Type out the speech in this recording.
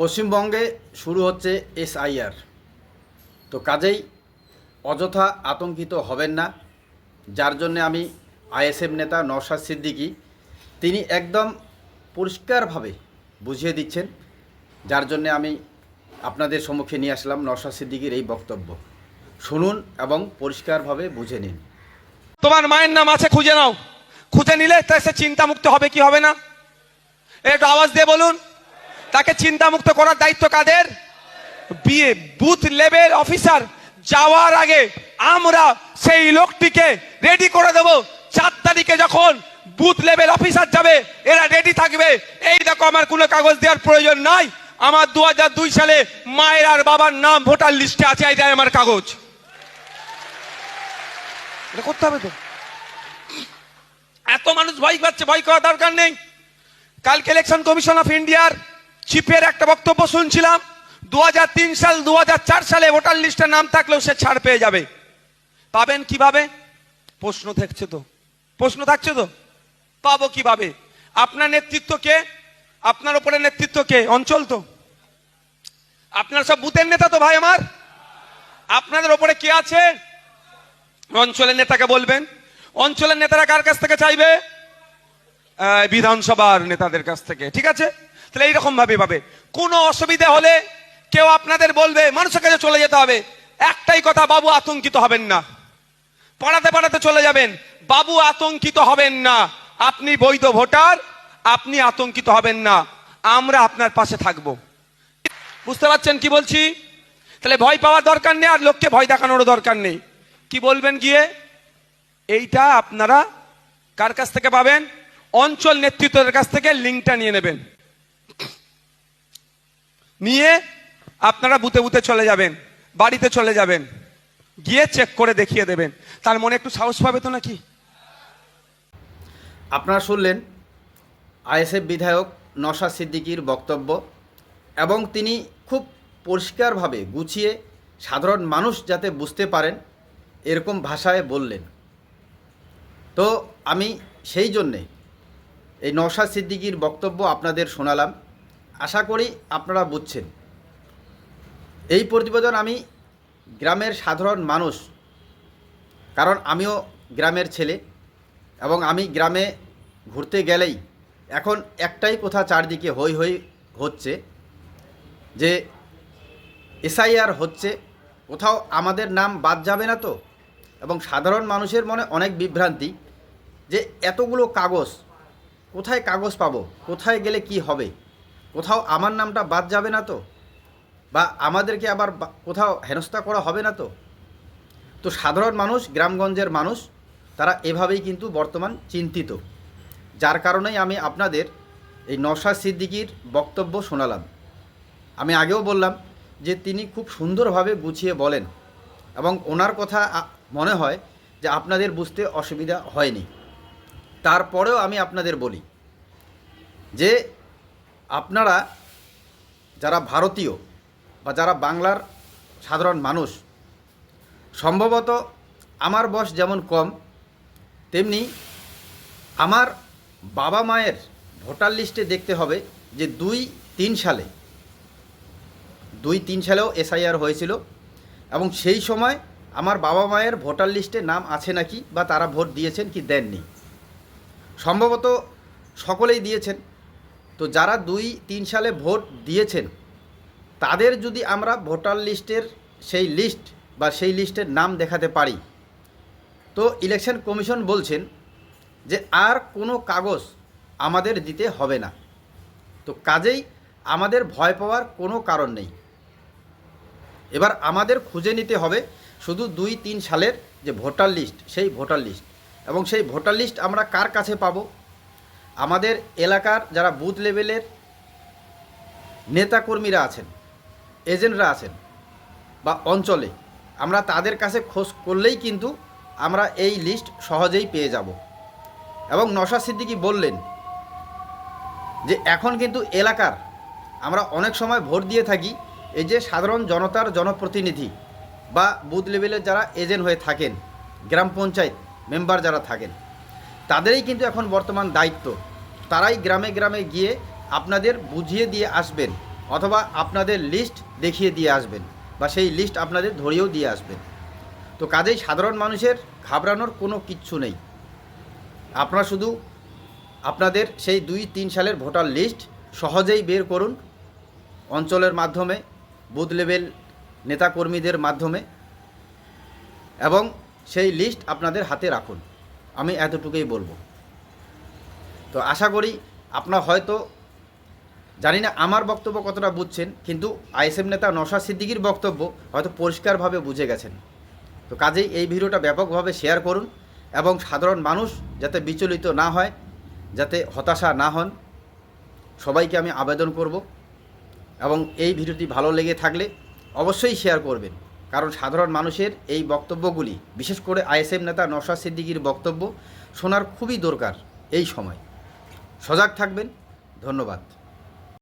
পশ্চিমবঙ্গে শুরু হচ্ছে এসআইআর। তো কাজেই অযথা আতঙ্কিত হবেন না। যার জন্য আমি আইএসএফ নেতা নওশাদ সিদ্দিকী, তিনি একদম পরিষ্কারভাবে বুঝিয়ে দিচ্ছেন। যার জন্য আমি আপনাদের সম্মুখে নিয়ে আসলাম নওশাদ সিদ্দিকীর এই বক্তব্য। শুনুন এবং পরিষ্কারভাবে বুঝে নিন। তোমার মায়ের নাম আছে, খুঁজে নাও। খুঁজে নিলে তা সে চিন্তামুক্ত হবে কি হবে না? একটু আওয়াজ দিয়ে বলুন। তাকে চিন্তামুক্ত করার দায়িত্ব কাদের? বিয়ে বুথ লেভেল অফিসার যাওয়ার আগে আমরা সেই লোকটিকে রেডি করে দেব। চার তারিখে যখন বুথ লেভেল অফিসার যাবে, এরা রেডি থাকবে। এই দেখো, আমার কোনো কাগজ দেওয়ার প্রয়োজন নাই। আমার দু দুই সালে মায়ের আর বাবার নাম ভোটার লিস্টে আছে, এই এটাই আমার কাগজ। এটা করতে হবে তো। এত মানুষ ভয় পাচ্ছে, ভয় করার দরকার নেই। কালকে ইলেকশন কমিশন অফ ইন্ডিয়ার চিফের একটা বক্তব্য শুনছিলাম। দু হাজার তিন সাল দু হাজার চার সালে ভোটার লিস্টে নাম থাকলেও সে ছাড় পেয়ে যাবে। পাবেন কীভাবে? প্রশ্ন থাকছে তো। প্রশ্ন থাকছে তো? পাবো কীভাবে? আপনার নেতৃত্ব কে? আপনার ওপরে নেতৃত্ব কে? অঞ্চল তো। আপনার সব বুথের নেতা তো ভাই আমার। আপনাদের ওপরে কে আছে? অঞ্চলের নেতাকে বলবেন। অঞ্চলের নেতারা কার কাছ থেকে চাইবে? বিধানসভার নেতাদের কাছ থেকে। ঠিক আছে? তাহলে এইরকম ভাবে পাবে কোনো অসুবিধা হলে কেউ আপনাদের বলবে, মানুষের কাছে চলে যেতে হবে। একটাই কথা, বাবু আতঙ্কিত হবেন না। পাড়াতে পাড়াতে চলে যাবেন, বাবু আতঙ্কিত হবেন না। আপনি বৈধ ভোটার, আপনি আতঙ্কিত হবেন না। আমরা আপনার পাশে থাকব। বুঝতে পারছেন কি বলছি? তাহলে ভয় পাওয়ার দরকার নেই আর লোককে ভয় দেখানোরও দরকার নেই। কি বলবেন গিয়ে? এইটা আপনারা কার কাছ থেকে পাবেন? অঞ্চল নেতৃত্বের কাছ থেকে লিঙ্কটা নিয়ে নেবেন। নিয়ে আপনারা বুতে বুতে চলে যাবেন, বাড়িতে চলে যাবেন, গিয়ে চেক করে দেখিয়ে দেবেন। তার মনে একটু সাহস পাবে তো নাকি? আপনারা শুনলেন আইএসএফ বিধায়ক নশা সিদ্দিকীর বক্তব্য এবং তিনি খুব পরিষ্কারভাবে গুছিয়ে সাধারণ মানুষ যাতে বুঝতে পারেন, এরকম ভাষায় বললেন। তো আমি সেই জন্যে এই নশা সিদ্দিকীর বক্তব্য আপনাদের শোনালাম। আশা করি আপনারা বুঝছেন। এই প্রতিবেদন আমি গ্রামের সাধারণ মানুষ, কারণ আমিও গ্রামের ছেলে এবং আমি গ্রামে ঘুরতে গেলেই এখন একটাই কথা চারদিকে হই হই হচ্ছে যে এসআইআর হচ্ছে, কোথাও আমাদের নাম বাদ যাবে না তো? এবং সাধারণ মানুষের মনে অনেক বিভ্রান্তি যে এতগুলো কাগজ, কোথায় কাগজ পাবো, কোথায় গেলে কি হবে? কোথাও আমার নামটা বাদ যাবে না তো? বা আমাদেরকে আবার কোথাও হেনস্থা করা হবে না তো? তো সাধারণ মানুষ, গ্রামগঞ্জের মানুষ, তারা এভাবেই কিন্তু বর্তমান চিন্তিত। যার কারণেই আমি আপনাদের এই নশা সিদ্দিকির বক্তব্য শোনালাম। আমি আগেও বললাম যে তিনি খুব সুন্দরভাবে গুছিয়ে বলেন এবং ওনার কথা মনে হয় যে আপনাদের বুঝতে অসুবিধা হয়নি। তারপরেও আমি আপনাদের বলি যে আপনারা যারা ভারতীয় বা যারা বাংলার সাধারণ মানুষ, সম্ভবত আমার বয়স যেমন কম, তেমনি আমার বাবা মায়ের ভোটার লিস্টে দেখতে হবে যে দুই তিন সালে, দুই তিন সালেও এসআইআর হয়েছিল এবং সেই সময় আমার বাবা মায়ের ভোটার লিস্টে নাম আছে নাকি বা তারা ভোট দিয়েছেন কি দেননি। সম্ভবত সকলেই দিয়েছেন। তো যারা দুই, তিন সালে ভোট দিয়েছেন, তাদের যদি আমরা ভোটার লিস্টের সেই লিস্ট বা সেই লিস্টের নাম দেখাতে পারি, তো ইলেকশন কমিশন বলছেন যে আর কোনো কাগজ আমাদের দিতে হবে না। তো কাজেই আমাদের ভয় পাওয়ার কোনো কারণ নেই। এবার আমাদের খুঁজে নিতে হবে শুধু দুই, তিন সালের যে ভোটার লিস্ট, সেই ভোটার লিস্ট এবং সেই ভোটার লিস্ট আমরা কার কাছে পাবো? আমাদের এলাকার যারা বুথ লেভেলের নেতাকর্মীরা আছেন, এজেন্টরা আছেন বা অঞ্চলে, আমরা তাদের কাছে খোঁজ করলেই কিন্তু আমরা এই লিস্ট সহজেই পেয়ে যাব। এবং নশা সিদ্দিকি বললেন যে, এখন কিন্তু এলাকার আমরা অনেক সময় ভোট দিয়ে থাকি, এই যে সাধারণ জনতার জনপ্রতিনিধি বা বুথ লেভেলের যারা এজেন্ট হয়ে থাকেন, গ্রাম পঞ্চায়েত মেম্বার যারা থাকেন, তাদেরই কিন্তু এখন বর্তমান দায়িত্ব। তারাই গ্রামে গ্রামে গিয়ে আপনাদের বুঝিয়ে দিয়ে আসবেন অথবা আপনাদের লিস্ট দেখিয়ে দিয়ে আসবেন বা সেই লিস্ট আপনাদের ধরিয়েও দিয়ে আসবেন। তো কাজেই সাধারণ মানুষের ঘাবড়ানোর কোনো কিচ্ছু নেই। আপনারা শুধু আপনাদের সেই দুই তিন সালের ভোটার লিস্ট সহজেই বের করুন অঞ্চলের মাধ্যমে, বুথ লেভেল নেতাকর্মীদের মাধ্যমে এবং সেই লিস্ট আপনাদের হাতে রাখুন। আমি এতটুকুই বলব। তো আশা করি আপনার হয়তো জানি না আমার বক্তব্য কতটা বুঝছেন, কিন্তু আইএসএম নেতা নশা সিদ্দিকির বক্তব্য হয়তো পরিষ্কারভাবে বুঝে গেছেন। তো কাজেই এই ভিডিওটা ব্যাপকভাবে শেয়ার করুন এবং সাধারণ মানুষ যাতে বিচলিত না হয়, যাতে হতাশা না হন, সবাইকে আমি আবেদন করব এবং এই ভিডিওটি ভালো লেগে থাকলে অবশ্যই শেয়ার করবেন। কারণ সাধারণ মানুষের এই বক্তব্যগুলি, বিশেষ করে আইএসএম নেতা নশা সিদ্দিকির বক্তব্য শোনার খুবই দরকার এই সময়। সজাগ থাকবেন। ধন্যবাদ।